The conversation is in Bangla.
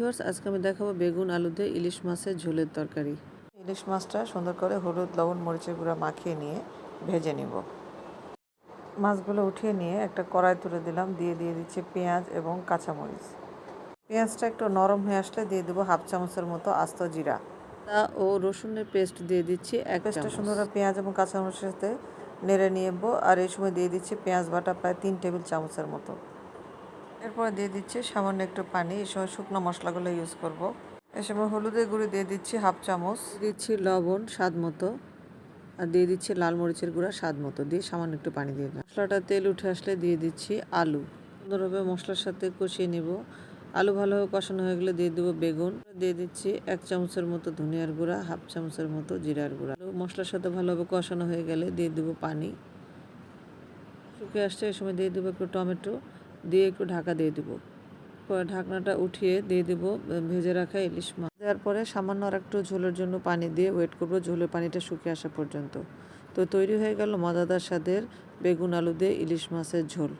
ভিউয়ার্স আজকে আমি দেখাবো বেগুন আলু দিয়ে ইলিশ মাছের ঝোলের তরকারি। ইলিশ মাছটা সুন্দর করে হলুদ লবণ মরিচের গুঁড়া মাখিয়ে নিয়ে ভেজে নিব। মাছগুলো উঠিয়ে নিয়ে একটা কড়াই তুলে দিলাম দিয়ে দিয়ে দিচ্ছি পেঁয়াজ এবং কাঁচামরিচ। পেঁয়াজটা একটু নরম হয়ে আসলে দিয়ে দেবো হাফ চামচের মতো আস্ত জিরা। তা ও রসুনের পেস্ট দিয়ে দিচ্ছি এক পেস্টটা সুন্দর করে পেঁয়াজ এবং কাঁচামরিচের সাথে নেড়ে নিয়েব আর এই সময় দিয়ে দিচ্ছি পেঁয়াজ বাটা প্রায় তিন টেবিল চামচের মতো। এরপরে দিয়ে দিচ্ছি সামান্য একটু পানি এই সময় শুকনো মশলাগুলো ইউজ করব। এই সময় হলুদের গুঁড়ি দিয়ে দিচ্ছি হাফ চামচ। দিচ্ছি লবণ স্বাদ মতো। আর দিয়ে দিচ্ছি লাল মরিচের গুঁড়া স্বাদ মতো। দিয়ে সামান্য একটু পানি দিয়ে দিলাম। মশলাটা তেল উঠে আসলে দিয়ে দিচ্ছি আলু। সুন্দরভাবে মশলার সাথে কষিয়ে নেব। আলু ভালোভাবে কষানো হয়ে গেলে দিয়ে দেবো বেগুন। দিয়ে দিচ্ছি এক চামচের মতো ধনিয়ার গুঁড়া, হাফ চামচের মতো জিরার গুঁড়া। মশলার সাথে ভালোভাবে কষানো হয়ে গেলে দিয়ে দেবো পানি। শুকিয়ে আসছে এই সময় দিয়ে দেবো একটু টমেটো। দিয়ে একটু ঢাকা দিয়ে দেবো। ঢাকনাটা উঠিয়ে দিয়ে দেবো, ভেজে রাখা ইলিশ মাছ। দেওয়ার পরে সামান্য আর একটু ঝোলের জন্য পানি দিয়ে ওয়েট করব ঝোলের পানিটা শুকিয়ে আসা পর্যন্ত। তো তৈরি হয়ে গেল মজাদার স্বাদের বেগুন আলু দিয়ে ইলিশ মাছের ঝোল।